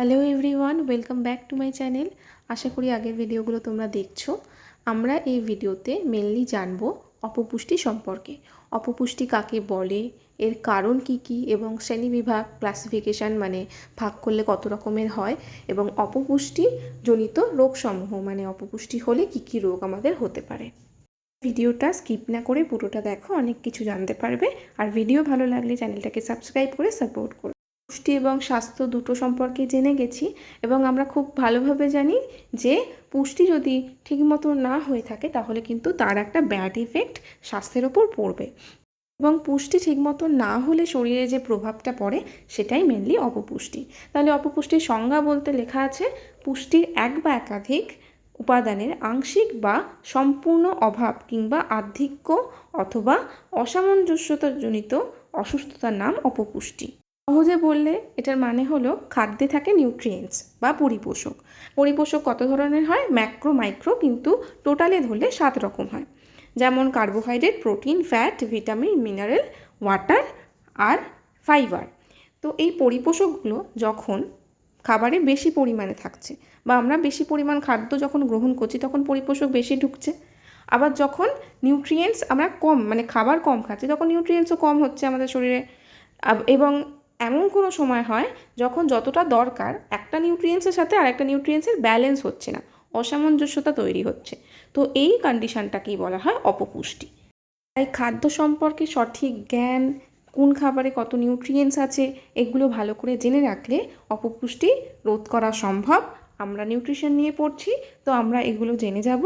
Hello everyone welcome back to my channel আশা করি আগের ভিডিওগুলো তোমরা দেখছ। আমরা এই ভিডিওতে মেনলি জানব অপপুষ্টি সম্পর্কে। অপপুষ্টি কাকে বলে, এর কারণ কি কি, এবং শ্রেণীবিভাগ ক্লাসিফিকেশান মানে ভাগ করলে কত রকমের হয়, এবং অপপুষ্টি জনিত রোগসমূহ মানে অপপুষ্টি হলে কি কি রোগ আমাদের হতে পারে। ভিডিওটা স্কিপ না করে পুরোটা দেখো, অনেক কিছু জানতে পারবে। আর ভিডিও ভালো লাগলে চ্যানেলটাকে সাবস্ক্রাইব করে সাপোর্ট করো। পুষ্টি এবং স্বাস্থ্য দুটো সম্পর্কে জেনে গেছি এবং আমরা খুব ভালোভাবে জানি যে পুষ্টি যদি ঠিকমতো না হয়ে থাকে তাহলে কিন্তু তার একটা ব্যাড ইফেক্ট স্বাস্থ্যের ওপর পড়বে। এবং পুষ্টি ঠিকমতো না হলে শরীরে যে প্রভাবটা পড়ে সেটাই মেনলি অপপুষ্টি। তাহলে অপপুষ্টির সংজ্ঞা বলতে লেখা আছে, পুষ্টির এক বা একাধিক উপাদানের আংশিক বা সম্পূর্ণ অভাব কিংবা আধিক্য অথবা অসামঞ্জস্যতাজনিত অসুস্থতার নাম অপপুষ্টি। সহজে বললে এটার মানে হলো খাদ্যে থাকে নিউট্রিয়েন্টস বা পরিপোষক। পরিপোষক কত ধরনের হয়? ম্যাক্রো মাইক্রো কিন্তু টোটালে ধরলে সাত রকম হয়। যেমন carbohydrate protein fat vitamin mineral water আর ফাইবার তো এই পরিপোষকগুলো যখন খাবারে বেশি পরিমাণে থাকছে বা আমরা বেশি পরিমাণ খাদ্য যখন গ্রহণ করছি তখন পরিপোষক বেশি ঢুকছে। আবার যখন নিউট্রিয়েন্টস আমরা কম মানে খাবার কম খাচ্ছি, তখন নিউট্রিয়েন্টসও কম হচ্ছে আমাদের শরীরে। এবং এমন কোনো সময় হয় যখন যতটা দরকার একটা নিউট্রিয়েন্টসের সাথে আর একটা নিউট্রিয়েন্টসের ব্যালেন্স হচ্ছে না, অসামঞ্জস্যতা তৈরি হচ্ছে। তো এই কন্ডিশনটাকেই বলা হয়? অপপুষ্টি। তাই খাদ্য সম্পর্কে সঠিক জ্ঞান, কোন খাবারে কত নিউট্রিয়েন্টস আছে, এগুলো ভালো করে জেনে রাখলে অপপুষ্টি রোধ করা সম্ভব। আমরা নিউট্রিশন নিয়ে পড়ছি, তো আমরা এগুলো জেনে যাব।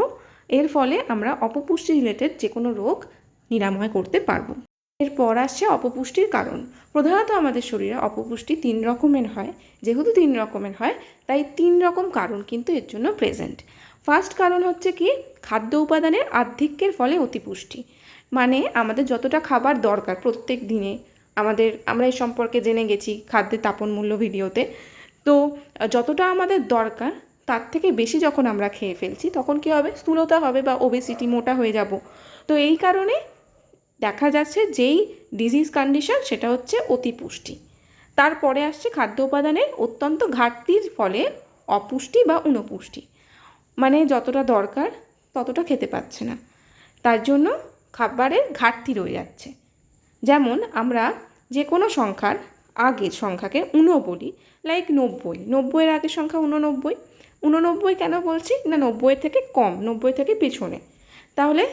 এর ফলে আমরা অপপুষ্টি রিলেটেড যে কোনো রোগ নিরাময় করতে পারব। এরপর আসছে অপপুষ্টির কারণ। প্রধানত আমাদের শরীরে অপপুষ্টি তিন রকমের হয়। যেহেতু তিন রকমের হয়, তাই তিন রকম কারণ কিন্তু এর জন্য প্রেজেন্ট ফার্স্ট কারণ হচ্ছে কি, খাদ্য উপাদানের আধিক্যের ফলে অতিপুষ্টি। মানে আমাদের যতটা খাবার দরকার প্রত্যেক দিনে, আমাদের, আমরা এই সম্পর্কে জেনে গেছি খাদ্যের তাপন মূল্য ভিডিওতে। তো, যতটা আমাদের দরকার, তার থেকে বেশি যখন আমরা খেয়ে ফেলছি, তখন কী হবে? স্থূলতা হবে বা ওবেসিটি মোটা হয়ে যাব। তো এই কারণে দেখা যাচ্ছে যেই ডিজিজ কন্ডিশন সেটা হচ্ছে অতিপুষ্টি। তারপরে আসছে খাদ্য উপাদানের অত্যন্ত ঘাটতির ফলে অপুষ্টি বা উনপুষ্টি মানে যতটা দরকার ততটা খেতে পাচ্ছে না। তার জন্য খাবারের ঘাটতি রয়ে যাচ্ছে। যেমন আমরা যে কোনো সংখ্যার আগের সংখ্যাকে উনো বলি লাইক নব্বই। নব্বইয়ের আগের সংখ্যা উননব্বই। উননব্বই কেন বলছি? না নব্বই থেকে কম, নব্বই থেকে পেছনে। তাহলে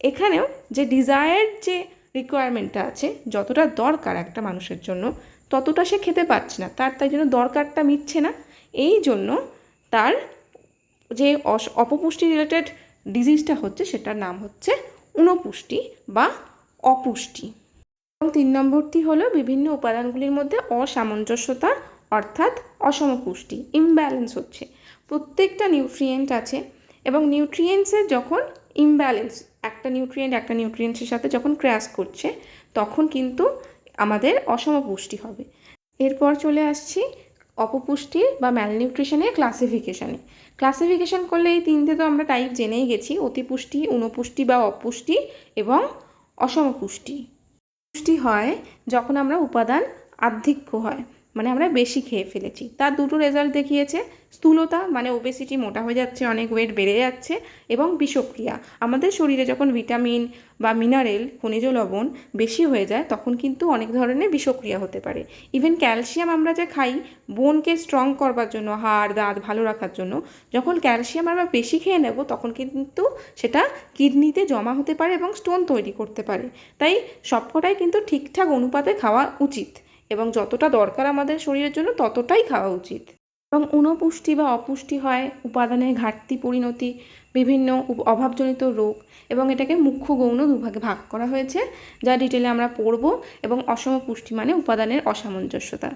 এখানেও যে ডিজায়ার্ড যে রিকোয়ারমেন্টটা আছে, যতটা দরকার একটা মানুষের জন্য, ততটা সে খেতে পারছে না। তার তাই জন্য দরকারটা মিটছে না। এই জন্য তার যে অপপুষ্টি রিলেটেড ডিজিজটা হচ্ছে, সেটার নাম হচ্ছে উনপুষ্টি বা অপুষ্টি। এবং তিন নম্বরটি হলো বিভিন্ন উপাদানগুলির মধ্যে অসামঞ্জস্যতা, অর্থাৎ অসমপুষ্টি ইমব্যালেন্স হচ্ছে। প্রত্যেকটা নিউট্রিয়েন্ট আছে এবং নিউট্রিয়েন্টসের যখন ইমব্যালেন্স একটা নিউট্রিয়েন্ট একটা নিউট্রিয়েন্টসের সাথে যখন ক্র্যাশ করছে, তখন কিন্তু আমাদের অসমপুষ্টি হবে। এরপর চলে আসছি অপপুষ্টি বা ম্যালনিউট্রিশনের ক্লাসিফিকেশানে ক্লাসিফিকেশন করলে এই তিনটে তো আমরা টাইপ জেনেই গেছি, অতিপুষ্টি উনপুষ্টি বা অপুষ্টি এবং অসমপুষ্টি। পুষ্টি হয় যখন আমরা উপাদান আধিক্য হয়। মানে আমরা বেশি খেয়ে ফেলেছি। তার দুটো রেজাল্ট দেখিয়েছে, স্থূলতা মানে ওবেসিটি মোটা হয়ে যাচ্ছে, অনেক ওয়েট বেড়ে যাচ্ছে এবং বিষক্রিয়া। আমাদের শরীরে যখন ভিটামিন বা মিনারেল খনিজ লবণ বেশি হয়ে যায়, তখন কিন্তু অনেক ধরনের বিষক্রিয়া হতে পারে। ইভেন ক্যালসিয়াম আমরা যে খাই, বোনকে স্ট্রং করবার জন্য, হাড়, দাঁত ভালো রাখার জন্য, যখন ক্যালসিয়াম আমরা বেশি খেয়ে নেব, তখন কিন্তু সেটা কিডনিতে জমা হতে পারে এবং স্টোন তৈরি করতে পারে। তাই সবকটাই কিন্তু ঠিকঠাক অনুপাতে খাওয়া উচিত। এবং যতটা দরকার আমাদের শরীরের জন্য ততটাই খাওয়া উচিত। এবং অনুপুষ্টি বা অপুষ্টি হয় উপাদানের ঘাটতি পরিণতি, বিভিন্ন অভাবজনিত রোগ এবং এটাকে মুখ্য গৌণ দুভাগে ভাগ করা হয়েছে, যা ডিটেলে আমরা পড়ব এবং অসম পুষ্টি মানে উপাদানের অসামঞ্জস্যতা।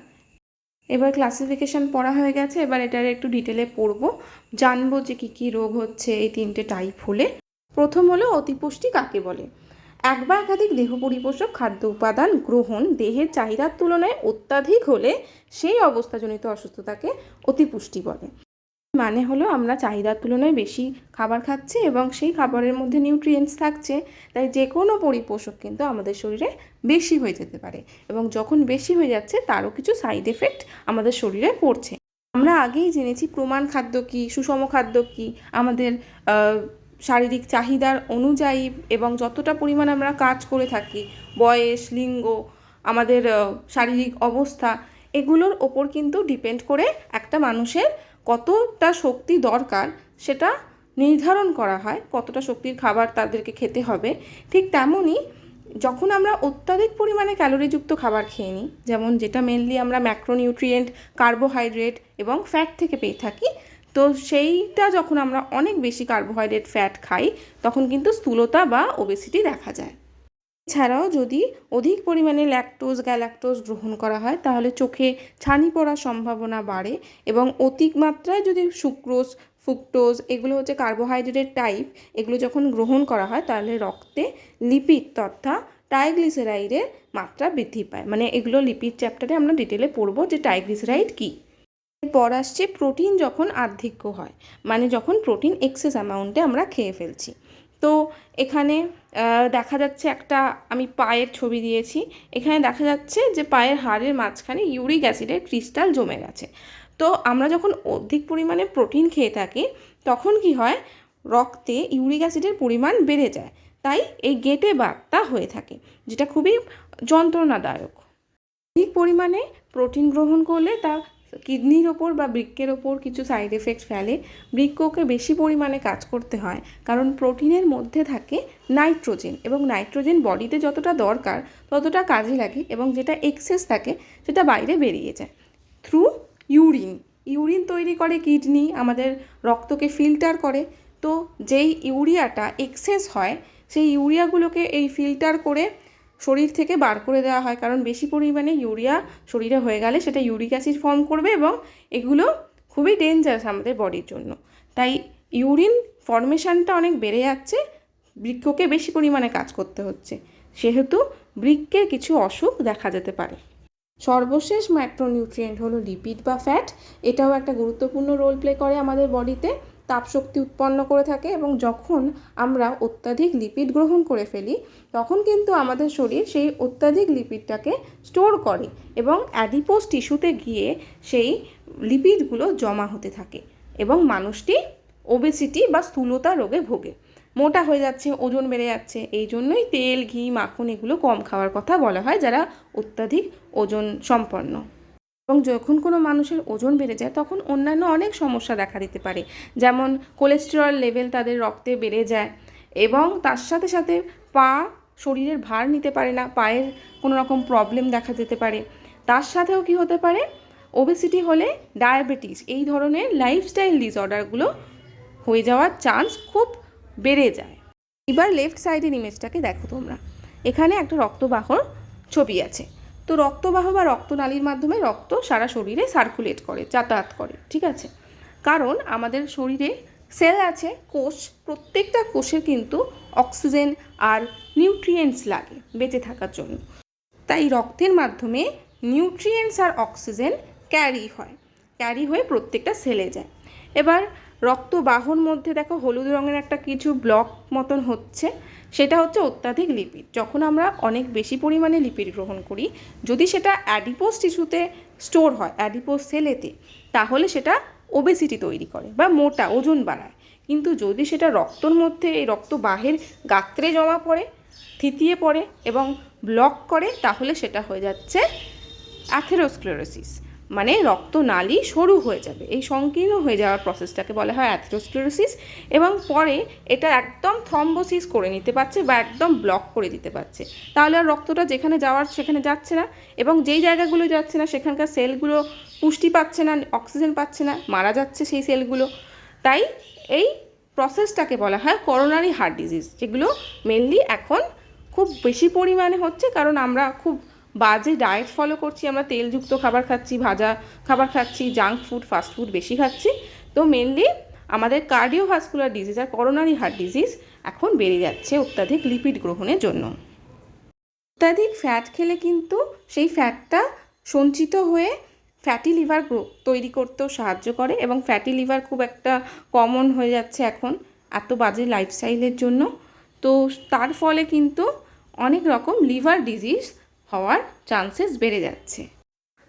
এবার ক্লাসিফিকেশন পড়া হয়ে গেছে, এবার এটার একটু ডিটেলে পড়ব। জানব যে কী কী রোগ হচ্ছে এই তিনটে টাইপ হলে। প্রথম হলো অতিপুষ্টি কাকে বলে? এক বা একাধিক দেহ পরিপোষক খাদ্য উপাদান গ্রহণ দেহের চাহিদার তুলনায় অত্যাধিক হলে সেই অবস্থাজনিত অসুস্থতাকে অতিপুষ্টি বলে। মানে হলো আমরা চাহিদার তুলনায় বেশি খাবার খাচ্ছি এবং সেই খাবারের মধ্যে নিউট্রিয়েন্টস থাকছে, তাই যে কোনো পরিপোষক কিন্তু আমাদের শরীরে বেশি হয়ে যেতে পারে এবং যখন বেশি হয়ে যাচ্ছে তারও কিছু সাইড এফেক্ট আমাদের শরীরে পড়ছে। আমরা আগেই জেনেছি প্রমাণ খাদ্য কী, সুষম খাদ্য কী, আমাদের শারীরিক চাহিদার অনুযায়ী এবং যতটা পরিমাণ আমরা কাজ করে থাকি, বয়স, লিঙ্গ, আমাদের শারীরিক অবস্থা, এগুলোর ওপর কিন্তু ডিপেন্ড করে একটা মানুষের কতটা শক্তি দরকার সেটা নির্ধারণ করা হয়, কতটা শক্তির খাবার তাদেরকে খেতে হবে। ঠিক তেমনই যখন আমরা অত্যাধিক পরিমাণে ক্যালোরিযুক্ত খাবার খেয়ে নিই, যেমন যেটা মেনলি আমরা ম্যাক্রোনিউট্রিয়েন্ট কার্বোহাইড্রেট এবং ফ্যাট থেকে পেয়ে থাকি তো সেইটা যখন আমরা অনেক বেশি কার্বোহাইড্রেট ফ্যাট খাই, তখন কিন্তু স্থূলতা বা ওবেসিটি দেখা যায়। এছাড়াও যদি অধিক পরিমাণে ল্যাকটোজ গ্যালাক্টোজ গ্রহণ করা হয়, তাহলে চোখে ছানি পড়ার সম্ভাবনা বাড়ে এবং অধিক মাত্রায় যদি সুক্রোজ ফুক্টোজ এগুলো হচ্ছে কার্বোহাইড্রেট টাইপ এগুলো যখন গ্রহণ করা হয়, তাহলে রক্তে লিপিড তথা টাইগ্লিসেরাইডের মাত্রা বৃদ্ধি পায়। মানে এগুলো লিপিড চ্যাপ্টারে আমরা ডিটেলে পড়ব যে ট্রাইগ্লিসারাইড কী। এরপর আসছে প্রোটিন যখন আর্ধিক্য হয় মানে যখন প্রোটিন এক্সেস অ্যামাউন্টে আমরা খেয়ে ফেলছি। তো এখানে দেখা যাচ্ছে একটা আমি পায়ের ছবি দিয়েছি। এখানে দেখা যাচ্ছে যে পায়ের হাড়ের মাঝখানে ইউরিক অ্যাসিডের ক্রিস্টাল জমে গেছে। তো আমরা যখন অধিক পরিমাণে প্রোটিন খেয়ে থাকি, তখন কি হয়, রক্তে ইউরিক অ্যাসিডের পরিমাণ বেড়ে যায়। তাই এই গেটে বাতটা হয়ে থাকে, যেটা খুবই যন্ত্রণাদায়ক। অধিক পরিমাণে প্রোটিন গ্রহণ করলে তা কিডনির ওপর বা বৃক্কের ওপর কিছু সাইড এফেক্ট ফেলে বৃক্ককে বেশি পরিমাণে কাজ করতে হয়। কারণ প্রোটিনের মধ্যে থাকে নাইট্রোজেন এবং নাইট্রোজেন বডিতে যতটা দরকার ততটা কাজে লাগে এবং যেটা এক্সেস থাকে সেটা বাইরে বেরিয়ে যায়। থ্রু ইউরিন ইউরিন তৈরি করে কিডনি আমাদের রক্তকে ফিল্টার করে। তো যেই ইউরিয়াটা এক্সেস হয়, সেই ইউরিয়াগুলোকে এই ফিল্টার করে শরীর থেকে বার করে দেওয়া হয়। কারণ বেশি পরিমাণে ইউরিয়া শরীরে হয়ে গেলে সেটা ইউরিক অ্যাসিড ফর্ম করবে এবং এগুলো খুবই ডেঞ্জারাস আমাদের বডির জন্য। তাই ইউরিন ফর্মেশনটা অনেক বেড়ে যাচ্ছে, বৃক্ষকে বেশি পরিমাণে কাজ করতে হচ্ছে। সেহেতু বৃক্ষের কিছু অসুখ দেখা যেতে পারে। সর্বশেষ ম্যাক্রোনিউট্রিয়েন্ট হলো লিপিড বা ফ্যাট এটাও একটা গুরুত্বপূর্ণ রোল প্লে করে আমাদের বডিতে। তাপশক্তি উৎপন্ন করে থাকে এবং যখন আমরা অত্যাধিক লিপিড গ্রহণ করে ফেলি, তখন কিন্তু আমাদের শরীর সেই অত্যাধিক লিপিডটাকে স্টোর করে এবং অ্যাডিপোস টিস্যুতে গিয়ে সেই লিপিডগুলো জমা হতে থাকে এবং মানুষটি ওবেসিটি বা স্থূলতা রোগে ভোগে। মোটা হয়ে যাচ্ছে, ওজন বেড়ে যাচ্ছে, এই জন্যই তেল, ঘি, মাখন এগুলো কম খাওয়ার কথা বলা হয়, যারা অত্যাধিক ওজন সম্পন্ন। এবং যখন কোনো মানুষের ওজন বেড়ে যায়, তখন অন্যান্য অনেক সমস্যা দেখা দিতে পারে। যেমন কোলেস্টেরল লেভেল তাদের রক্তে বেড়ে যায় এবং তার সাথে সাথে পা শরীরের ভার নিতে পারে না, পায়ের কোনো রকম প্রবলেম দেখা যেতে পারে। তার সাথেও কি হতে পারে? ওবেসিটি হলে ডায়াবেটিস এই ধরনের লাইফস্টাইল ডিসঅর্ডারগুলো হয়ে যাওয়ার চান্স খুব বেড়ে যায়। এবার লেফট সাইডের ইমেজটাকে দেখো তোমরা। এখানে একটা রক্তবাহর ছবি আছে। তো রক্তবাহ বা রক্তনালীর মাধ্যমে রক্ত সারা শরীরে সার্কুলেট করে, যাতায়াত করে, ঠিক আছে? কারণ আমাদের শরীরে সেল আছে, কোষ, প্রত্যেকটা কোষের কিন্তু অক্সিজেন আর নিউট্রিয়েন্টস লাগে বেঁচে থাকার জন্য। তাই রক্তের মাধ্যমে নিউট্রিয়েন্টস আর অক্সিজেন ক্যারি হয় ক্যারি হয়ে প্রত্যেকটা সেলে যায়। এবার রক্তবাহর মধ্যে দেখো, হলুদ রঙের একটা কিছু ব্লক মতন হচ্ছে। সেটা হচ্ছে অত্যাধিক লিপিড যখন আমরা অনেক বেশি পরিমাণে লিপিড গ্রহণ করি, যদি সেটা অ্যাডিপোস টিস্যুতে স্টোর হয়, অ্যাডিপোস সেলেতে, তাহলে সেটা ওবেসিটি তৈরি করে বা মোটা, ওজন বাড়ায়। কিন্তু যদি সেটা রক্তর মধ্যে, এই রক্ত বাহের গাত্রে জমা পড়ে, থিতিয়ে পড়ে এবং ব্লক করে, তাহলে সেটা হয়ে যাচ্ছে অ্যাথেরোস্ক্লেরোসিস মানে রক্তনালী সরু হয়ে যাবে। এই সংকীর্ণ হয়ে যাওয়ার প্রসেসটাকে বলা হয় অ্যাথেরোস্ক্লেরোসিস এবং পরে এটা একদম থ্রম্বোসিস করে নিতে পারছে বা একদম ব্লক করে দিতে পারছে। তাহলে আর রক্তটা যেখানে যাওয়ার, সেখানে যাচ্ছে না এবং যেই জায়গাগুলো যাচ্ছে না, সেখানকার সেলগুলো পুষ্টি পাচ্ছে না অক্সিজেন পাচ্ছে না, মারা যাচ্ছে সেই সেলগুলো তাই এই প্রসেসটাকে বলা হয় করোনারি হার্ট ডিজিজ যেগুলো মেনলি এখন খুব বেশি পরিমাণে হচ্ছে কারণ আমরা খুব বাজে ডায়েট ফলো করছি, আমরা তেলযুক্ত খাবার খাচ্ছি, ভাজা খাবার খাচ্ছি জাঙ্ক ফুড ফাস্ট ফুড বেশি খাচ্ছি। তো মেনলি আমাদের কার্ডিওভাস্কুলার ডিজিজ আর করোনারি হার্ট ডিজিজ এখন বেড়ে যাচ্ছে অত্যাধিক লিপিড গ্রহণের জন্য। অত্যাধিক ফ্যাট খেলে কিন্তু সেই ফ্যাটটা সঞ্চিত হয়ে ফ্যাটি লিভার তৈরি করতেও সাহায্য করে এবং ফ্যাটি লিভার খুব একটা কমন হয়ে যাচ্ছে এখন এত বাজে লাইফস্টাইলের জন্য। তো তার ফলে কিন্তু অনেক রকম লিভার ডিজিজ হওয়ার চান্সেস বেড়ে যাচ্ছে।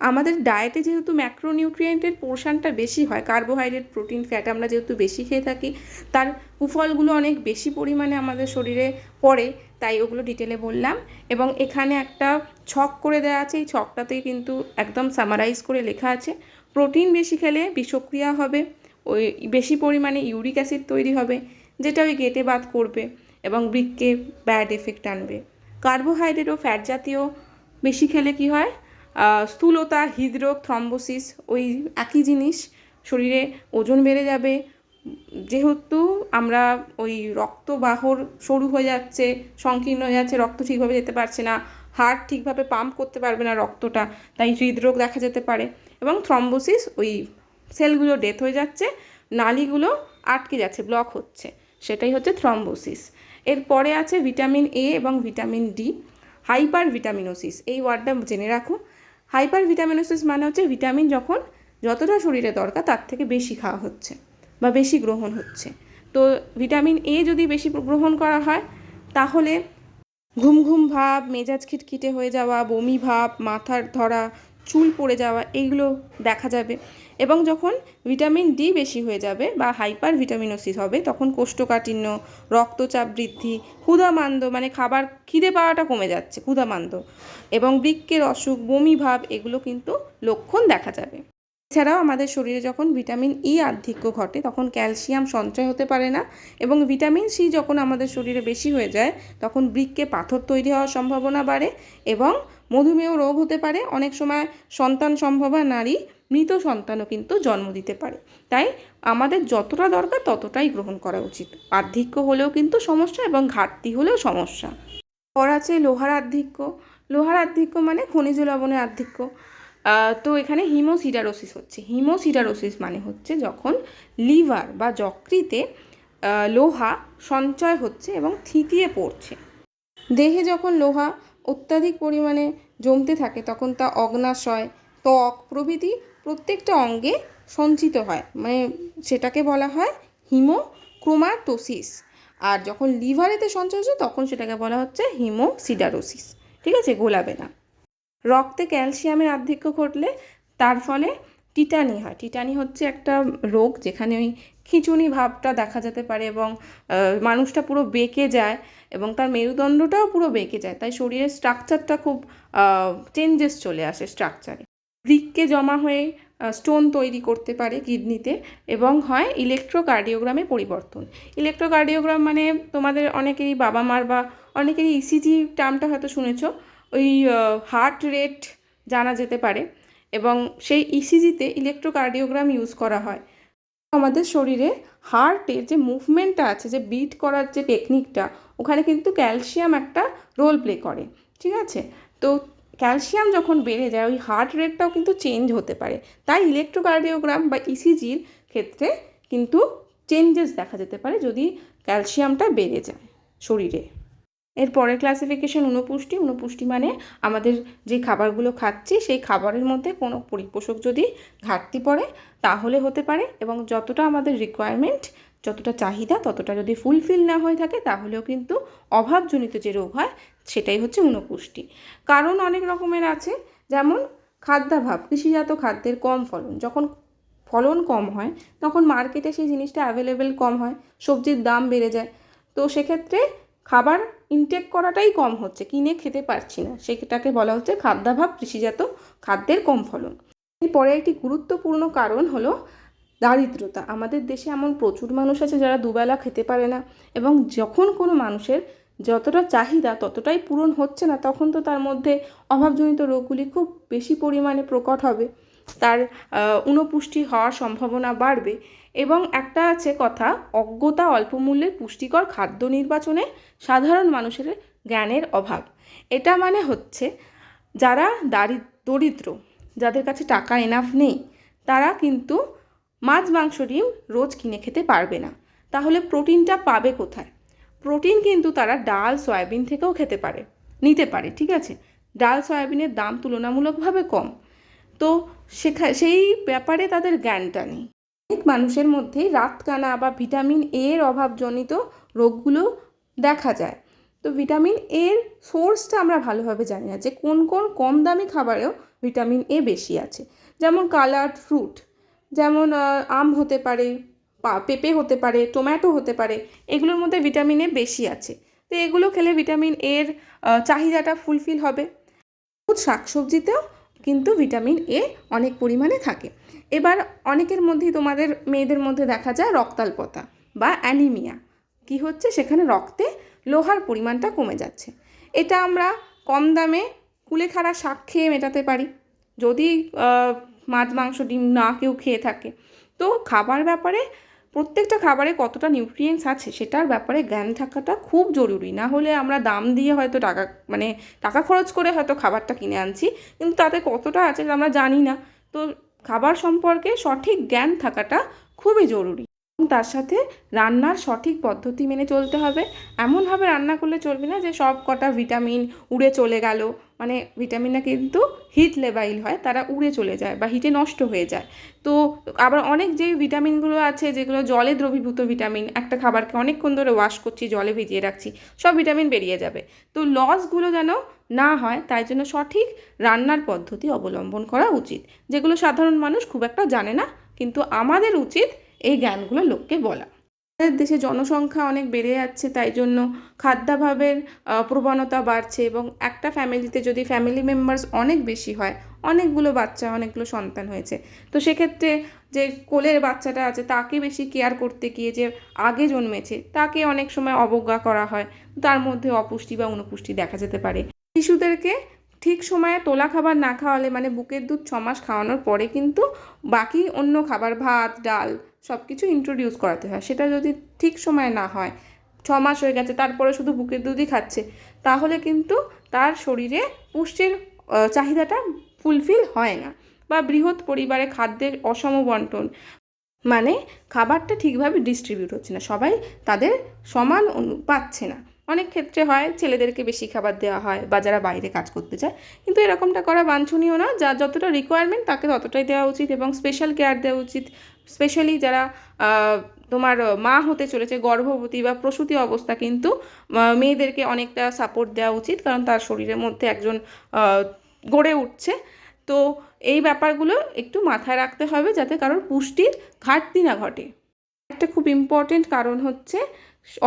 আমাদের ডায়েটে যেহেতু ম্যাক্রোনিউট্রিয়েন্টের পোর্শনটা বেশি হয় কার্বোহাইড্রেট প্রোটিন ফ্যাট আমরা যেহেতু বেশি খেয়ে থাকি, তার কুফলগুলো অনেক বেশি পরিমাণে আমাদের শরীরে পড়ে, তাই ওগুলো ডিটেলে বললাম। এবং এখানে একটা ছক করে দেওয়া আছে, এই ছকটাতেই কিন্তু একদম সামারাইজ করে লেখা আছে। প্রোটিন বেশি খেলে বিষক্রিয়া হবে, ওই বেশি পরিমাণে ইউরিক অ্যাসিড তৈরি হবে, যেটা ওই গেটে বাদ করবে এবং বৃক্কে ব্যাড এফেক্ট আনবে। কার্বোহাইড্রেট ও ফ্যাট জাতীয় বেশি খেলে কি হয়? স্থূলতা, হৃদরোগ, থ্রম্বোসিস, ওই একই জিনিস শরীরে ওজন বেড়ে যাবে। যেহেতু আমরা ওই রক্তবাহর সরু হয়ে যাচ্ছে, সংকীর্ণ হয়ে যাচ্ছে, রক্ত ঠিকভাবে যেতে পারছে না হার্ট ঠিকভাবে পাম্প করতে পারবে না রক্তটা, তাই হৃদরোগ দেখা যেতে পারে। এবং থ্রম্বোসিস ওই সেলগুলো ডেথ হয়ে যাচ্ছে, নালিগুলো আটকে যাচ্ছে, ব্লক হচ্ছে, সেটাই হচ্ছে থ্রম্বোসিস। এরপরে আছে ভিটামিন এ এবং ভিটামিন ডি। হাইপার ভিটামিনোসিস এই ওয়ার্ডটা জেনে রাখো। হাইপার ভিটামিনোসিস মানে হচ্ছে ভিটামিন যখন যতটা শরীরে দরকার তার থেকে বেশি খাওয়া হচ্ছে বা বেশি গ্রহণ হচ্ছে। তো ভিটামিন এ যদি বেশি গ্রহণ করা হয়, তাহলে ঘুম ঘুম ভাব, মেজাজ খিটখিটে হয়ে যাওয়া, বমি ভাব, মাথার ধরা চুল পড়ে যাওয়া, এইগুলো দেখা যাবে। এবং যখন ভিটামিন ডি বেশি হয়ে যাবে বা হাইপার ভিটামিনোসিস হবে, তখন কোষ্ঠকাঠিন্য, রক্তচাপ বৃদ্ধি, ক্ষুধামান্দ মানে খাবার খিদে পাওয়াটা কমে যাচ্ছে, ক্ষুধামান্দ। এবং বৃক্কের অসুখ, বমি ভাব, এগুলো কিন্তু লক্ষণ দেখা যাবে। এছাড়াও আমাদের শরীরে যখন ভিটামিন ই আধিক্য ঘটে, তখন ক্যালসিয়াম সঞ্চয় হতে পারে না এবং ভিটামিন সি যখন আমাদের শরীরে বেশি হয়ে যায়, তখন বৃক্কে পাথর তৈরি হওয়ার সম্ভাবনা বাড়ে এবং মধুমেহ রোগ হতে পারে। অনেক সময় সন্তান সম্ভবা নারী মৃত সন্তানও কিন্তু জন্ম দিতে পারে। তাই আমাদের যতটা দরকার ততটাই গ্রহণ করা উচিত। আধিক্য হলেও কিন্তু সমস্যা এবং ঘাটতি হলেও সমস্যা। পর আছে লোহার আধিক্য। লোহার আধিক্য মানে খনিজ লবণের আধিক্য। তো এখানে হিমোসিডারোসিস হচ্ছে। হিমোসিডারোসিস মানে হচ্ছে যখন লিভার বা যকৃতে লোহা সঞ্চয় হচ্ছে এবং থিতিয়ে পড়ছে। দেহে যখন লোহা অত্যাধিক পরিমাণে জমতে থাকে, তখন তা অগ্নাশয়, ত্বক প্রভৃতি প্রত্যেকটা অঙ্গে সঞ্চিত হয়। মানে সেটাকে বলা হয় হিমোক্রোমাটোসিস। আর যখন লিভারেতে সঞ্চয় হচ্ছে, তখন সেটাকে বলা হচ্ছে হিমোসিডারোসিস। ঠিক আছে? গোলাবে না। রক্তে ক্যালসিয়ামের আধিক্য ঘটলে তার ফলে টিটানি হয়। টিটানি হচ্ছে একটা রোগ যেখানে ওই খিঁচুনি ভাবটা দেখা যেতে পারে এবং মানুষটা পুরো বেঁকে যায় এবং তার মেরুদণ্ডটাও পুরো বেঁকে যায়। তাই শরীরের স্ট্রাকচারটা খুব চেঞ্জেস চলে আসে স্ট্রাকচারে। বৃক্কে জমা হয়ে স্টোন তৈরি করতে পারে কিডনিতে এবং হয় ইলেকট্রোকার্ডিওগ্রামে পরিবর্তন। ইলেকট্রোকার্ডিওগ্রাম মানে তোমাদের অনেকেরই বাবা মার বা অনেকেরই ইসিজি টার্মটা হয়তো শুনেছো। ওই হার্ট রেট জানা যেতে পারে এবং সেই ইসিজিতে ইলেকট্রোকার্ডিওগ্রাম ইউজ করা হয়। আমাদের শরীরে হার্টের যে মুভমেন্টটা আছে, যে বিট করার যে টেকনিকটা ওখানে কিন্তু ক্যালসিয়াম একটা রোল প্লে করে, ঠিক আছে? তো ক্যালসিয়াম যখন বেড়ে যায়, ওই হার্ট রেটটাও কিন্তু চেঞ্জ হতে পারে। তাই ইলেকট্রোকার্ডিওগ্রাম বা ইসিজির ক্ষেত্রে কিন্তু চেঞ্জেস দেখা যেতে পারে যদি ক্যালসিয়ামটা বেড়ে যায় শরীরে। এর পরের ক্লাসিফিকেশন অনুপুষ্টি। অনুপুষ্টি মানে আমাদের যে খাবারগুলো খাচ্ছি, সেই খাবারের মধ্যে কোনো পরিপোষক যদি ঘাটতি পড়ে, তাহলে হতে পারে এবং যতটা আমাদের রিকোয়ারমেন্ট যতটা চাহিদা, ততটা যদি ফুলফিল না হয়ে থাকে, তাহলেও কিন্তু অভাবজনিত যে রোগ হয়, সেটাই হচ্ছে অনুপুষ্টি। কারণ অনেক রকমের আছে, যেমন খাদ্যাভাব, কৃষিজাত খাদ্যের কম ফলন। যখন ফলন কম হয়, তখন মার্কেটে সেই জিনিসটা অ্যাভেলেবেল কম হয়, সবজির দাম বেড়ে যায়। তো সেক্ষেত্রে খাবার ইনটেক করাটাই কম হচ্ছে, কিনে খেতে পারছি না। সেটাকে বলা হচ্ছে খাদ্যাভাব কৃষিজাত খাদ্যের কম ফলন। এরপরে একটি গুরুত্বপূর্ণ কারণ হলো দারিদ্রতা। আমাদের দেশে এমন প্রচুর মানুষ আছে যারা দুবেলা খেতে পারে না এবং যখন কোনো মানুষের যতটা চাহিদা ততটাই পূরণ হচ্ছে না, তখন তো তার মধ্যে অভাবজনিত রোগগুলি খুব বেশি পরিমাণে প্রকট হবে। তার ঊনপুষ্টি হওয়ার সম্ভাবনা বাড়বে। এবং একটা আছে কথা, অজ্ঞতা অল্পমূল্যের পুষ্টিকর খাদ্য নির্বাচনে সাধারণ মানুষের জ্ঞানের অভাব। এটা মানে হচ্ছে যারা দারি দরিদ্র, যাদের কাছে টাকা এনাফ নেই, তারা কিন্তু মাছ, মাংস, ডিম রোজ কিনে খেতে পারবে না। তাহলে প্রোটিনটা পাবে কোথায়? প্রোটিন কিন্তু তারা ডাল, সয়াবিন থেকেও খেতে পারে, নিতে পারে, ঠিক আছে? ডাল, সয়াবিনের দাম তুলনামূলকভাবে কম। তো সেখা, সেই ব্যাপারে তাদের জ্ঞানটা নেই। অনেক মানুষের মধ্যেই রাতকানা বা ভিটামিন এর অভাবজনিত রোগগুলো দেখা যায়। তো ভিটামিন এর সোর্সটা আমরা ভালোভাবে জানি না যে কোন কোন কম দামি খাবারেও ভিটামিন এ বেশি আছে। যেমন কালার্ড ফ্রুট, যেমন আম হতে পারে পেঁপে হতে পারে, টমেটো হতে পারে, এগুলোর মধ্যে ভিটামিন এ বেশি আছে। তো এগুলো খেলে ভিটামিন এর চাহিদাটা ফুলফিল হবে। সবুজ শাকসবজিতেও কিন্তু ভিটামিন এ অনেক পরিমাণে থাকে। এবার অনেকের মধ্যেই তোমাদের মেয়েদের মধ্যে দেখা যায় রক্তাল্পতা বা অ্যানিমিয়া। কি হচ্ছে? সেখানে রক্তে লোহার পরিমাণটা কমে যাচ্ছে। এটা আমরা কম দামে কুলেখাড়া শাক খেয়ে মেটাতে পারি। যদি মাছ, মাংস, ডিম না কেউ খেয়ে থাকে। তো খাবার ব্যাপারে, প্রত্যেকটা খাবারে কতটা নিউট্রিয়েন্টস আছে সেটার ব্যাপারে জ্ঞান থাকাটা খুব জরুরি। না হলে আমরা দাম দিয়ে হয়তো টাকা মানে টাকা খরচ করে হয়তো খাবারটা কিনে আনছি, কিন্তু তাতে কতটা আছে আমরা জানি না। তো খাবার সম্পর্কে সঠিক জ্ঞান থাকাটা খুবই জরুরি। এবং তার সাথে রান্নার সঠিক পদ্ধতি মেনে চলতে হবে। এমনভাবে রান্না করলে চলবে না যে সব কটা ভিটামিন উড়ে চলে গেল। মানে ভিটামিনটা কিন্তু হিট লেবাইল হয়, তারা উড়ে চলে যায় বা হিটে নষ্ট হয়ে যায়। তো আবার অনেক যে ভিটামিনগুলো আছে, যেগুলো জলে দ্রবীভূত ভিটামিন, একটা খাবারকে অনেকক্ষণ ধরে ওয়াশ করছি, জলে ভিজিয়ে রাখছি, সব ভিটামিন বেরিয়ে যাবে। তো লসগুলো যেন না হয় তাই জন্য সঠিক রান্নার পদ্ধতি অবলম্বন করা উচিত, যেগুলো সাধারণ মানুষ খুব একটা জানে না, কিন্তু আমাদের উচিত এই জ্ঞানগুলো লোককে বলা। আমাদের দেশে জনসংখ্যা অনেক বেড়ে যাচ্ছে, তাই জন্য খাদ্যাভাবের প্রবণতা বাড়ছে এবং একটা ফ্যামিলিতে যদি ফ্যামিলি মেম্বার্স অনেক বেশি হয়, অনেকগুলো বাচ্চা, অনেকগুলো সন্তান হয়েছে, তো সেক্ষেত্রে যে কোলের বাচ্চাটা আছে, তাকে বেশি কেয়ার করতে গিয়ে যে আগে জন্মেছে, তাকে অনেক সময় অবজ্ঞা করা হয়, তার মধ্যে অপুষ্টি বা অনুপুষ্টি দেখা যেতে পারে। শিশুদেরকে ঠিক সময়ে তোলা খাবার না খাওয়ালে মানে বুকের দুধ ছ মাস খাওয়ানোর পরে কিন্তু বাকি অন্য খাবার, ভাত, ডাল সব কিছু ইন্ট্রোডিউস করাতে হয়। সেটা যদি ঠিক সময়ে না হয় ছ মাস হয়ে গেছে, তারপরে শুধু বুকের দুধই খাচ্ছে, তাহলে কিন্তু তার শরীরে পুষ্টির চাহিদাটা ফুলফিল হয় না বা বৃহৎ পরিবারে খাদ্যের অসম বন্টন মানে খাবারটা ঠিকভাবে ডিস্ট্রিবিউট হচ্ছে না। সবাই তাদের সমান পাচ্ছে না। অনেক ক্ষেত্রে হয়, ছেলেদেরকে বেশি খাবার দেওয়া হয় বা যারা বাইরে কাজ করতে চায়। কিন্তু এরকমটা করা বাঞ্ছনীয় না, যা যতটা রিকোয়ারমেন্ট তাকে ততটাই দেওয়া উচিত এবং স্পেশাল কেয়ার দেওয়া উচিত। স্পেশালি যারা তোমার মা হতে চলেছে, গর্ভবতী বা প্রসূতি অবস্থা কিন্তু মেয়েদেরকে অনেকটা সাপোর্ট দেওয়া উচিত কারণ তার শরীরের মধ্যে একজন গড়ে উঠছে। তো এই ব্যাপারগুলো একটু মাথায় রাখতে হবে যাতে কারোর পুষ্টির ঘাটতি না ঘটে। একটা খুব ইম্পর্টেন্ট কারণ হচ্ছে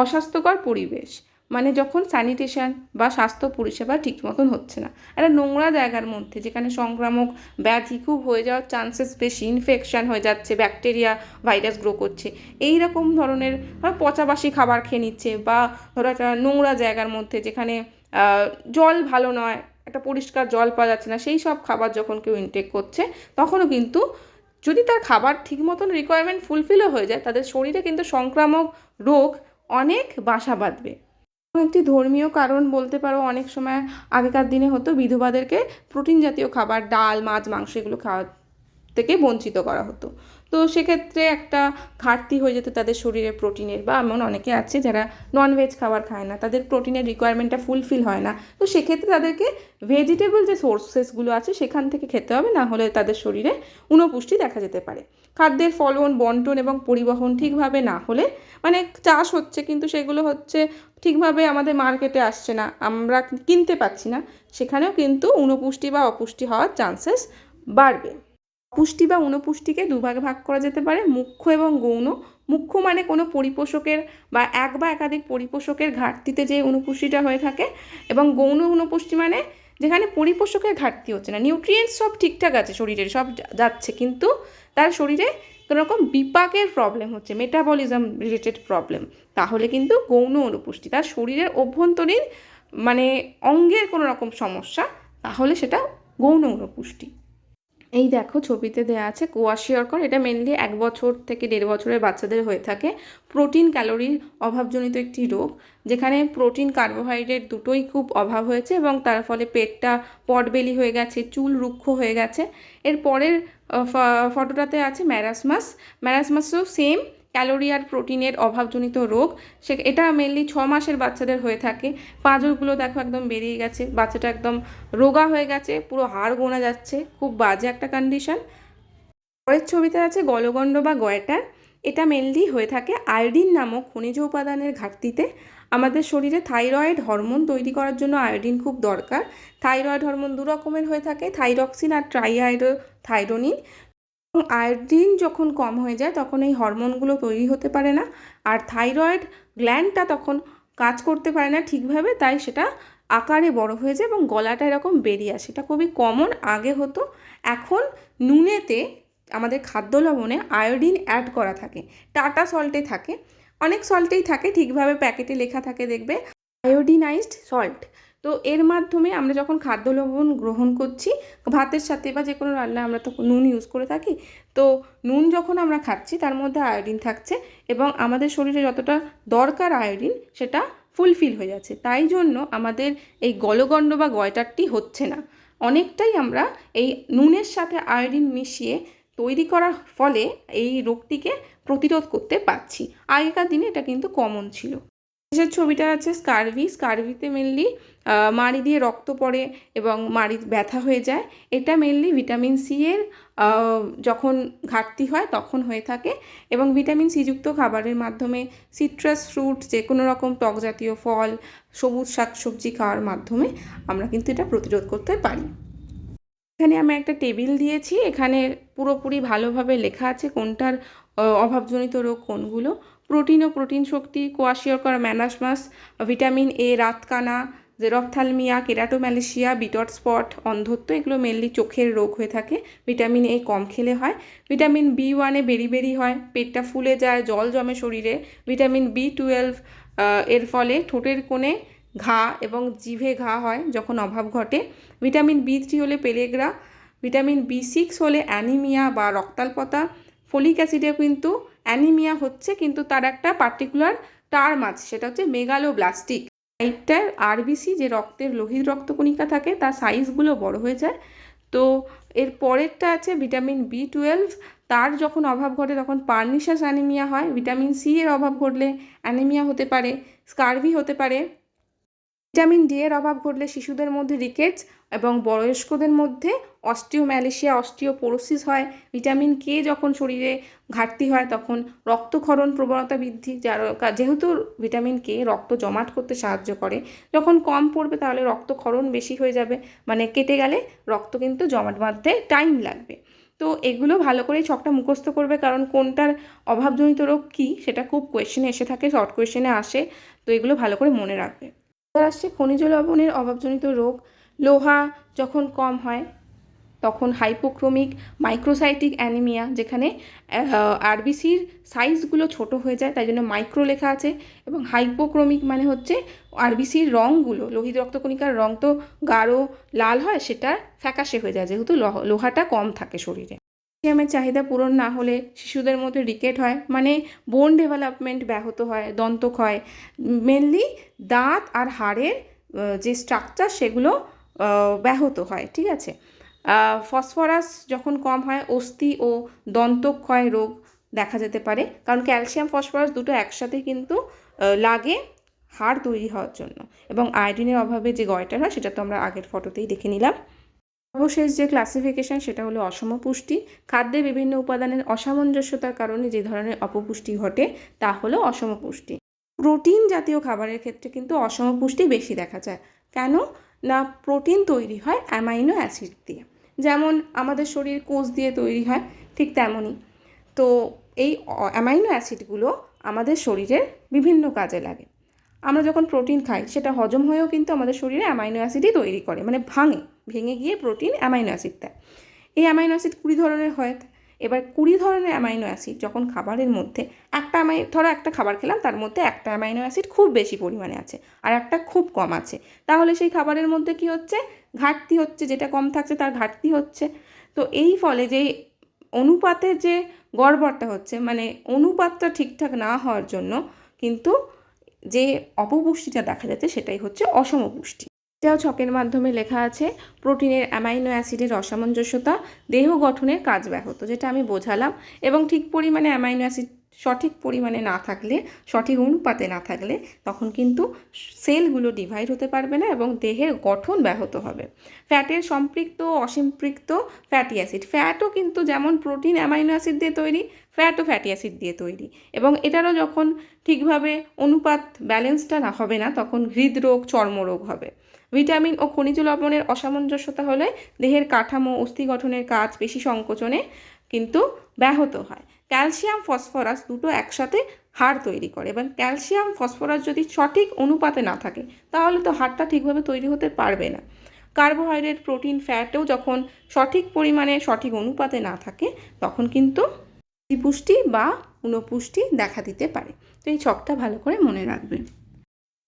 অস্বাস্থ্যকর পরিবেশ। মানে যখন স্যানিটেশন বা স্বাস্থ্য পরিষেবা ঠিক মতন হচ্ছে না। একটা নোংরা জায়গার মধ্যে যেখানে সংক্রামক ব্যাধি খুব হয়ে যাওয়ার চান্সেস বেশি ইনফেকশান হয়ে যাচ্ছে ব্যাকটেরিয়া ভাইরাস গ্রো করছে। এই রকম ধরনের পচাবাসি খাবার খেয়ে নিচ্ছে বা ধরো একটা নোংরা জায়গার মধ্যে যেখানে জল ভালো নয়, একটা পরিষ্কার জল পাওয়া যাচ্ছে না, সেই সব খাবার যখন কেউ ইনটেক করছে, তখনও কিন্তু যদি তার খাবার ঠিক মতন রিকোয়ারমেন্ট ফুলফিলও হয়ে যায়, তাদের শরীরে কিন্তু সংক্রামক রোগ অনেক বাসা বাঁধবে। একটি ধর্মীয় কারণ বলতে পারো, অনেক সময় আগেকার দিনে হতো বিধবাদেরকে প্রোটিন জাতীয় খাবার, ডাল, মাছ, মাংস এগুলো খাওয়া থেকে বঞ্চিত করা হতো। তো সেক্ষেত্রে একটা ঘাটতি হয়ে যেত তাদের শরীরে প্রোটিনের বা এমন অনেকে আছে যারা ননভেজ খাবার খায় না, তাদের প্রোটিনের রিকোয়ারমেন্টটা ফুলফিল হয় না। তো সেক্ষেত্রে তাদেরকে ভেজিটেবল যে সোর্সেসগুলো আছে সেখান থেকে খেতে হবে, না হলে তাদের শরীরে উনপুষ্টি দেখা যেতে পারে। খাদ্যের ফলন, বন্টন এবং পরিবহন ঠিকভাবে না হলে মানে চাষ হচ্ছে কিন্তু সেগুলো হচ্ছে ঠিকভাবে আমাদের মার্কেটে আসছে না, আমরা কিনতে পাচ্ছি না, সেখানেও কিন্তু উনপুষ্টি বা অপুষ্টি হওয়ার চান্সেস বাড়বে। পুষ্টি বা অনুপুষ্টিকে দুভাগে ভাগ করা যেতে পারে, মুখ্য এবং গৌণ। মুখ্য মানে কোনো পরিপোষকের বা এক বা একাধিক পরিপোষকের ঘাটতিতে যে অনুপুষ্টিটা হয়ে থাকে, এবং গৌণ অনুপুষ্টি মানে যেখানে পরিপোষকের ঘাটতি হচ্ছে না। নিউট্রিয়েন্টস সব ঠিকঠাক আছে শরীরের, সব যাচ্ছে, কিন্তু তার শরীরে কোনো রকম বিপাকের প্রবলেম হচ্ছে মেটাবলিজম রিলেটেড প্রবলেম তাহলে কিন্তু গৌণ অনুপুষ্টি, তার শরীরের অভ্যন্তরীণ মানে অঙ্গের কোনো রকম সমস্যা, তাহলে সেটা গৌণ অনুপুষ্টি। এই দেখো ছবিতে দেওয়া আছে কোয়াশিয়রকর এটা মেনলি এক বছর থেকে দেড় বছরের বাচ্চাদের হয়ে থাকে। প্রোটিন ক্যালোরির অভাবজনিত একটি রোগ, যেখানে প্রোটিন কার্বোহাইড্রেট দুটোই খুব অভাব হয়েছে এবং তার ফলে পেটটা পটবেলি হয়ে গেছে, চুল রুক্ষ হয়ে গেছে। এর পরের ফটোটাতে আছে ম্যারাসমাস। ম্যারাসমাসও সেম ক্যালোরি আর প্রোটিনের অভাবজনিত রোগ, সে এটা মেনলি ছ মাসের বাচ্চাদের হয়ে থাকে। পাঁজরগুলো দেখো একদম বেরিয়ে গেছে, বাচ্চাটা একদম রোগা হয়ে গেছে, পুরো হাড় গোনা যাচ্ছে, খুব বাজে একটা কন্ডিশন পরের ছবিতে আছে গলগণ্ড বা গয়টার এটা মেনলি হয়ে থাকে আয়োডিন নামক খনিজ উপাদানের ঘাটতিতে। আমাদের শরীরে থাইরয়েড হরমোন তৈরি করার জন্য আয়োডিন খুব দরকার। থাইরয়েড হরমোন দু রকমের হয়ে থাকে, থাইরক্সিন আর ট্রাইআইডো থাইরোনিন। আয়োডিন যখন কম হয়ে যায়, তখন এই হরমোনগুলো তৈরি হতে পারে না। আর থাইরয়েড গ্ল্যান্ডটা তখন কাজ করতে পারে না ঠিকভাবে, তাই সেটা আকারে বড় হয়ে যায় এবং গলাটা এরকম বেরিয়ে আসে। এটা খুবই কমন আগে হতো। এখন নুনেতে আমাদের খাদ্য লবণে আয়োডিন অ্যাড করা থাকে। টাটা সল্টে থাকে। অনেক সল্টেই থাকে, ঠিকভাবে প্যাকেটে লেখা থাকে দেখবে। আয়োডিনাইজড সল্ট তো এর মাধ্যমে আমরা যখন খাদ্য লবণ গ্রহণ করছি, ভাতের সাথে বা যে কোনো রান্না আমরা তো নুন ইউজ করে থাকি, তো নুন যখন আমরা খাচ্ছি তার মধ্যে আয়োডিন থাকছে এবং আমাদের শরীরে যতটা দরকার আয়োডিন সেটা ফুলফিল হয়ে যাচ্ছে। তাই জন্য আমাদের এই গলগণ্ড বা গয়টারটি হচ্ছে না। অনেকটাই আমরা এই নুনের সাথে আয়োডিন মিশিয়ে তৈরি করার ফলে এই রোগটিকে প্রতিরোধ করতে পারছি। আগেকার দিনে এটা কিন্তু কমন ছিল। শেষের ছবিটা আছে স্কারভি। স্কারভিতে মেনলি মাড়ি দিয়ে রক্ত পড়ে এবং মাড়ি ব্যথা হয়ে যায়। এটা মেনলি ভিটামিন সি এর যখন ঘাটতি হয় তখন হয়ে থাকে এবং ভিটামিন সি যুক্ত খাবারের মাধ্যমে সিট্রাস ফ্রুট যে কোনো রকম টক জাতীয় ফল, সবুজ শাকসবজি খাওয়ার মাধ্যমে আমরা কিন্তু এটা প্রতিরোধ করতে পারি। এখানে আমি একটা টেবিল দিয়েছি। এখানে পুরোপুরি ভালোভাবে লেখা আছে কোনটার অভাবজনিত রোগ কোনগুলো। প্রোটিন ও প্রোটিন শক্তি কোয়াশিয়রকর ম্যানাসমাস ভিটামিন এ রাতকানা জেরপথ্যালমিয়া কেরাটোম্যালেশিয়া, বিটট স্পট, অন্ধত্ব, এগুলো মেনলি চোখের রোগ হয়ে থাকে। ভিটামিন এ কম খেলে হয়। ভিটামিন বি ওয়ানে বেরি বেরি হয়, পেটটা ফুলে যায়, জল জমে শরীরে। ভিটামিন বি টুয়েলভ এর ফলে ঠোঁটের কোণে ঘা এবং জিভে ঘা হয় যখন অভাব ঘটে। ভিটামিন বি থ্রি হলে পেলেগ্রা, ভিটামিন বি সিক্স হলে অ্যানিমিয়া বা রক্তাল্পতা। ফলিক অ্যাসিডে কিন্তু অ্যানিমিয়া হচ্ছে কিন্তু তার একটা পার্টিকুলার টার্ম আছে, সেটা হচ্ছে মেগালোব্লাস্টিক টাইপটার আরবিসি যে রক্তের লোহিত রক্তকণিকা থাকে, তার সাইজগুলো বড় হয়ে যায়। তো এর পরেরটা আছে ভিটামিন বি টুয়েলভ তার যখন অভাব ঘটে তখন পার্নিশাস অ্যানিমিয়া হয়। ভিটামিন সি এর অভাব ঘটলে অ্যানিমিয়া হতে পারে স্কারভি হতে পারে। ভিটামিন ডি এর অভাব ঘটলে শিশুদের মধ্যে রিকেটস এবং বয়স্কদের মধ্যে অস্টিওম্যালেশিয়া, অস্টিওপোরোসিস হয়। ভিটামিন কে যখন শরীরে ঘাটতি হয়, তখন রক্তক্ষরণ প্রবণতা বৃদ্ধি, যার যেহেতু ভিটামিন কে রক্ত জমাট করতে সাহায্য করে, যখন কম পড়বে তাহলে রক্তক্ষরণ বেশি হয়ে যাবে মানে কেটে গেলে রক্ত কিন্তু জমাট বাঁধতে টাইম লাগবে। তো এগুলো ভালো করে ছকটা মুখস্থ করবে, কারণ কোনটার অভাবজনিত রোগ কী সেটা খুব কোয়েশ্চেনে এসে থাকে শর্ট কোয়েশ্চেনে আসে। তো এগুলো ভালো করে মনে রাখবে। এবার আসছে খনিজ লবণের অভাবজনিত রোগ। লোহা যখন কম হয়, তখন হাইপোক্রোমিক মাইক্রোসাইটিক অ্যানিমিয়া যেখানে আরবিসির সাইজগুলো ছোট হয়ে যায়, তাই জন্য মাইক্রো লেখা আছে এবং হাইপোক্রোমিক মানে হচ্ছে আরবিসির রঙগুলো লোহিত রক্তকণিকার রং তো গাঢ়, লাল হয়, সেটা ফ্যাকাশে হয়ে যায়, যেহেতু লোহাটা কম থাকে শরীরে। ক্যালসিয়ামের চাহিদা পূরণ না হলে শিশুদের মধ্যে রিকেট হয় মানে বোন ডেভেলপমেন্ট ব্যাহত হয় দন্তক্ষয় মেনলি দাঁত আর হাড়ের যে স্ট্রাকচার সেগুলো ব্যাহত হয়, ঠিক আছে? ফসফরাস যখন কম হয়, অস্থি ও দন্তক্ষয় রোগ দেখা যেতে পারে, কারণ ক্যালসিয়াম ফসফরাস দুটো একসাথে কিন্তু লাগে হাড় তৈরি হওয়ার জন্য। এবং আয়োডিনের অভাবে যে গয়টার হয়, সেটা তো আমরা আগের ফটোতেই দেখে নিলাম। সর্বশেষ যে ক্লাসিফিকেশন সেটা হলো অসম পুষ্টি। খাদ্যে বিভিন্ন উপাদানের অসামঞ্জস্যতার কারণে যে ধরনের অপপুষ্টি ঘটে, তা হলো অসম পুষ্টি। প্রোটিন জাতীয় খাবারের ক্ষেত্রে কিন্তু অসম পুষ্টি বেশি দেখা যায়। কেন? না, প্রোটিন তৈরি হয় অ্যামাইনো অ্যাসিড দিয়ে। যেমন আমাদের শরীর কোষ দিয়ে তৈরি হয়, ঠিক তেমনই। তো এই অ্যামাইনো অ্যাসিডগুলো আমাদের শরীরের বিভিন্ন কাজে লাগে। আমরা যখন প্রোটিন খাই, সেটা হজম হয়েও কিন্তু আমাদের শরীরে অ্যামাইনো অ্যাসিডই তৈরি করে মানে ভাঙে, ভেঙে গিয়ে প্রোটিন অ্যামাইনো অ্যাসিড দেয়। এই অ্যামাইনো অ্যাসিড কুড়ি ধরনের হয়। এবার কুড়ি ধরনের অ্যামাইনো অ্যাসিড যখন খাবারের মধ্যে, একটা অ্যামাই, ধরো একটা খাবার খেলাম, তার মধ্যে একটা অ্যামাইনো অ্যাসিড খুব বেশি পরিমাণে আছে আর একটা খুব কম আছে। তাহলে সেই খাবারের মধ্যে কি হচ্ছে? ঘাটতি হচ্ছে, যেটা কম থাকছে তার ঘাটতি হচ্ছে। তো এই ফলে যে অনুপাতে যে গড়বড়টা হচ্ছে মানে অনুপাতটা ঠিকঠাক না হওয়ার জন্য কিন্তু যে অপপুষ্টিটা দেখা যাচ্ছে সেটাই হচ্ছে অসম পুষ্টি এটাও ছকের মাধ্যমে লেখা আছে, প্রোটিনের অ্যামাইনো অ্যাসিডের অসামঞ্জস্যতা, দেহ গঠনের কাজ ব্যাহত, যেটা আমি বোঝালাম, এবং ঠিক পরিমাণে অ্যামাইনো অ্যাসিড সঠিক পরিমাণে না থাকলে, সঠিক অনুপাতে না থাকলে তখন কিন্তু সেলগুলো ডিভাইড হতে পারবে না এবং দেহের গঠন ব্যাহত হবে। ফ্যাটের সম্পৃক্ত, অসম্পৃক্ত ফ্যাটি অ্যাসিড ফ্যাটও কিন্তু যেমন প্রোটিন অ্যামাইনো অ্যাসিড দিয়ে তৈরি ফ্যাটও ফ্যাটি অ্যাসিড দিয়ে তৈরি এবং এটারও যখন ঠিকভাবে অনুপাত ব্যালেন্সটা না হবে না তখন হৃদরোগ, চর্মরোগ হবে। ভিটামিন ও খনিজ লবণের অসামঞ্জস্যতা হলে দেহের কাঠামো, অস্থি গঠনের কাজ, পেশি সংকোচনে কিন্তু ব্যাহত হয়। ক্যালসিয়াম, ফসফরাস দুটো একসাথে হাড় তৈরি করে এবং ক্যালসিয়াম, ফসফরাস যদি সঠিক অনুপাতে না থাকে, তাহলে তো হাড়টা ঠিকভাবে তৈরি হতে পারবে না। কার্বোহাইড্রেট, প্রোটিন, ফ্যাটও যখন সঠিক পরিমাণে, সঠিক অনুপাতে না থাকে, তখন কিন্তু পুষ্টি বা ঊনপুষ্টি দেখা দিতে পারে। তো এই ছকটা ভালো করে মনে রাখবে।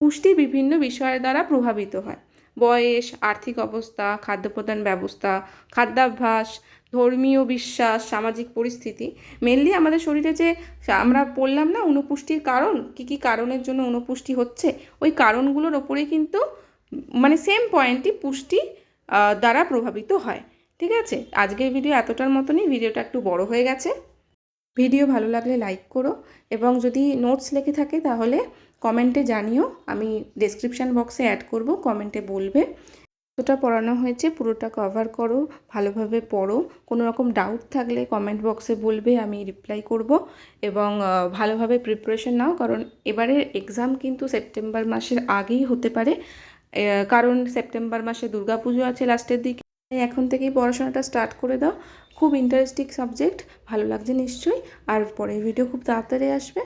পুষ্টি বিভিন্ন বিষয়ের দ্বারা প্রভাবিত হয়। বয়স, আর্থিক অবস্থা, খাদ্যপ্রদান ব্যবস্থা, খাদ্যাভ্যাস ধর্মীয় বিশ্বাস, সামাজিক পরিস্থিতি মেনলি আমাদের শরীরে যে আমরা বললাম না অনুপুষ্টির কারণ, কি কি কারণের জন্য অনুপুষ্টি হচ্ছে, ওই কারণগুলোর ওপরেই কিন্তু মানে সেম পয়েন্টই পুষ্টি দ্বারা প্রভাবিত হয়। ঠিক আছে? আজকের ভিডিও এতটার মতনই। ভিডিওটা একটু বড় হয়ে গেছে। ভিডিও ভালো লাগলে লাইক করো এবং যদি নোটস লেখে থাকে তাহলে কমেন্টে জানিও। আমি ডেসক্রিপশান বক্সে অ্যাড করব কমেন্টে বলবে। কতটা পড়ানো হয়েছে পুরোটা কভার করো, ভালোভাবে পড়ো। কোনো রকম ডাউট থাকলে কমেন্ট বক্সে বলবে, আমি রিপ্লাই করব এবং ভালোভাবে প্রিপারেশন নাও। কারণ এবারের এক্সাম কিন্তু সেপ্টেম্বর মাসের আগেই হতে পারে। কারণ সেপ্টেম্বর মাসে দুর্গাপুজো আছে লাস্টের দিকে। এখন থেকেই পড়াশোনাটা স্টার্ট করে দাও। খুব ইন্টারেস্টিং সাবজেক্ট ভালো লাগছে নিশ্চয়ই। আর পরের ভিডিও খুব তাড়াতাড়ি আসবে।